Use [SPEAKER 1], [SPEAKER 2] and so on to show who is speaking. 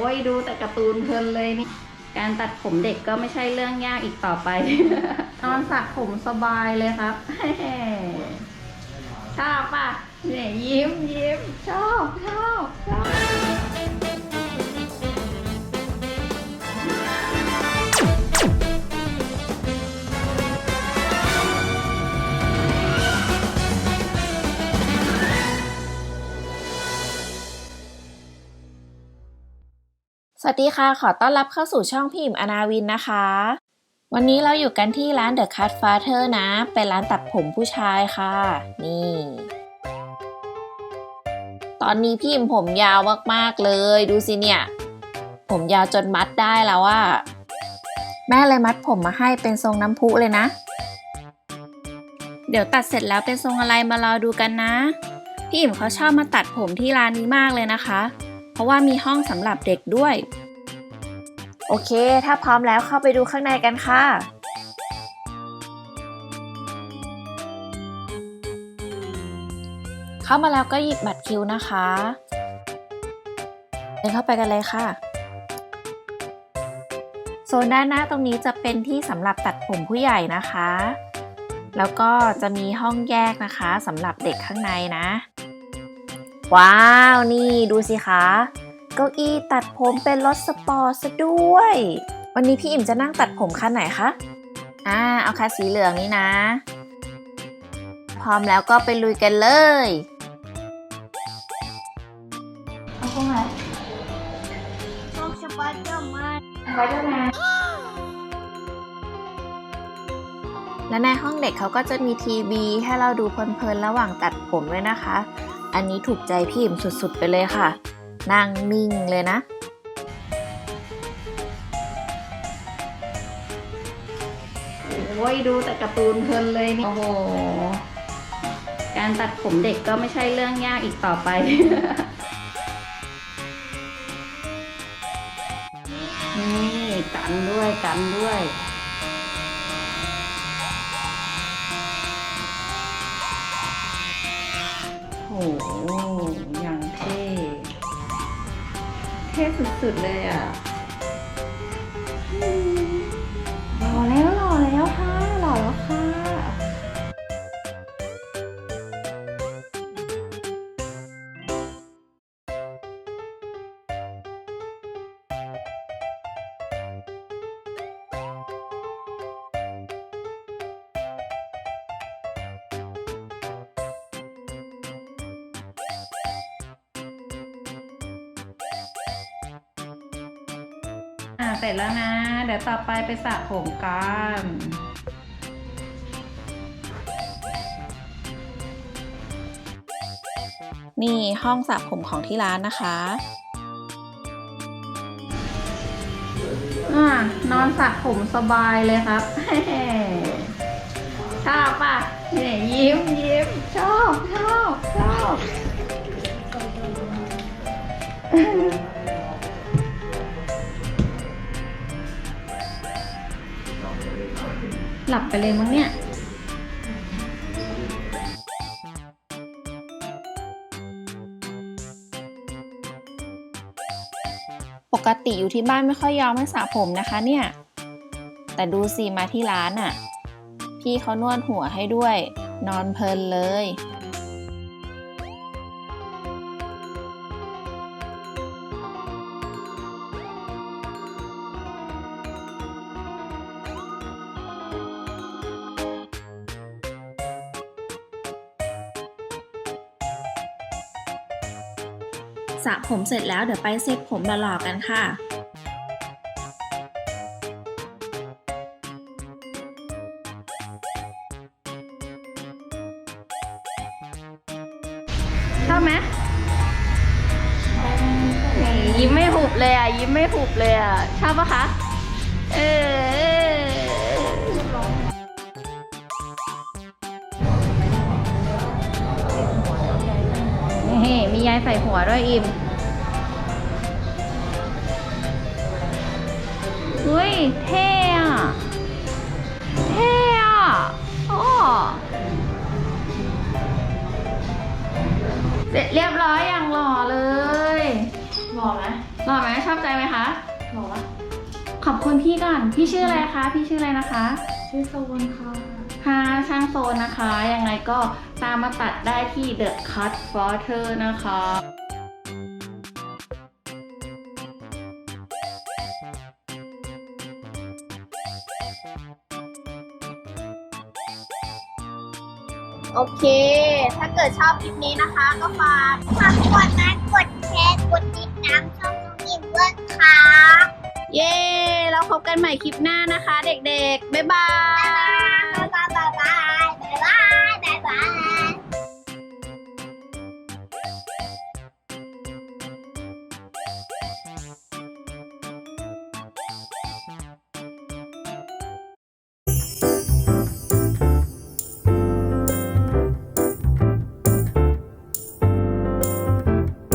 [SPEAKER 1] อ้ยดูแต่การ์ตูนเพลินเลยนี่ การตัดผมเด็กก็ไม่ใช่เรื่องยากอีกต่อไป นอนสระผมสบายเลยครับชอบป่ะเนี่ยยิ้มยิ้มชอบชอบชอบ
[SPEAKER 2] วัสดีค่ะ ขอต้อนรับเข้าสู่ช่องพิมพ์อนาวินนะคะ วันนี้เราอยู่กันที่ร้าน The Cut Father นะ เป็นร้านตัดผมผู้ชายค่ะ นี่ ตอนนี้พิมพ์ผมยาวมากๆเลย ดูสิเนี่ย ผมยาวจนมัดได้แล้วว่าแม่เลยมัดผมมาให้เป็นทรงน้ำพุเลยนะ เดี๋ยวตัดเสร็จแล้วเป็นทรงอะไรมารอดูกันนะ พี่อิมเขาชอบมาตัดผมที่ร้านนี้มากเลยนะคะ เพราะว่ามีห้องสำหรับเด็กด้วย โอเค ถ้าพร้อมแล้วเข้าไปดูข้างในกันค่ะ เข้ามาแล้วก็หยิบบัตรคิวนะคะเดินเข้าไปกันเลยค่ะโซนด้านหน้าตรงนี้จะเป็นที่สำหรับตัดผมผู้ใหญ่นะคะ แล้วก็จะมีห้องแยกนะคะสำหรับเด็กข้างในนะ ว้าวนี่ดูสิคะเก้าอี้ตัดผมเป็นรถสปอร์ตซะด้วย วันนี้พี่อิ่มจะนั่งตัดผมคันไหนคะอ่าเอาคันสีเหลืองนี้นะ พร้อมแล้วก็ไปลุยกันเลย
[SPEAKER 1] เอาพวกไหน
[SPEAKER 3] ห้องสไปเดอร์แมน
[SPEAKER 1] ไว้ด้วยนะ
[SPEAKER 2] และในห้องเด็กเขาก็จะมีทีวีให้เราดูเพลินๆระหว่างตัดผมด้วยนะคะ อันนี้ถูกใจพี่อิ่มสุดๆไปเลยค่ะ นั่งนิ่งเลยนะ
[SPEAKER 1] โอ้ยดูแต่การ์ตูนเพลินเลยนี่โอ้โห การตัดผมเด็กก็ไม่ใช่เรื่องยากอีกต่อไป นี่กันด้วยกันด้วย อย่างเท่ เท่สุดๆเลยอะอืมหล่อแล้วหล่อแล้วค่ะ อ่าเสร็จแล้วนะ เดี๋ยวต่อไปไปสระผมกัน
[SPEAKER 2] นี่ห้องสระผมของที่ร้านนะคะ
[SPEAKER 1] อ่านอนสระผมสบายเลยครับ ชอบป่ะเนี่ยยิ้มยิ้มชอบชอบชอบ หลับไปเลยมั้งเนี่ย
[SPEAKER 2] ปกติอยู่ที่บ้านไม่ค่อยยอมให้สระผมนะคะเนี่ย แต่ดูสิมาที่ร้านอะ่ะ พี่เขานวดหัวให้ด้วย นอนเพลินเลย สระผมเสร็จแล้วเดี๋ยวไปเซ็ตผมหล่อๆกันค่ะ
[SPEAKER 1] ชอบไหมยิ้มไม่หุบเลยอะ ยิ้มไม่หุบเลยอะ ชอบปะคะ เออ ใส่หัวด้วยอิมเฮ้ยเท่อะเท่อะโอ้เสร็จเรียบร้อยอย่างหล่อเลย
[SPEAKER 2] หล่อไหม
[SPEAKER 1] หล่อไหมชอบใจไหมคะหล่อปะขอบคุณพี่ก่อน พี่ชื่ออะไรคะ พี่ชื่ออะไรนะคะ
[SPEAKER 3] ชื่อโซนค่ะ
[SPEAKER 1] ค่ะช่างโซนนะคะ ยังไงก็ตามมาตัดได้ที่ The Cut Forter นะคะ
[SPEAKER 3] โอเค ถ้าเกิดชอบคลิปนี้นะคะ ก็ฝากฝากกดไลค์กดแชร์ กดติดตามช่องน้องอิ่มด้วยค่ะ
[SPEAKER 1] เย้ เราพบกันใหม่คลิปหน้านะคะ เด็กๆ
[SPEAKER 3] บ๊ายบายบ๊ายบายบ๊าย
[SPEAKER 1] เ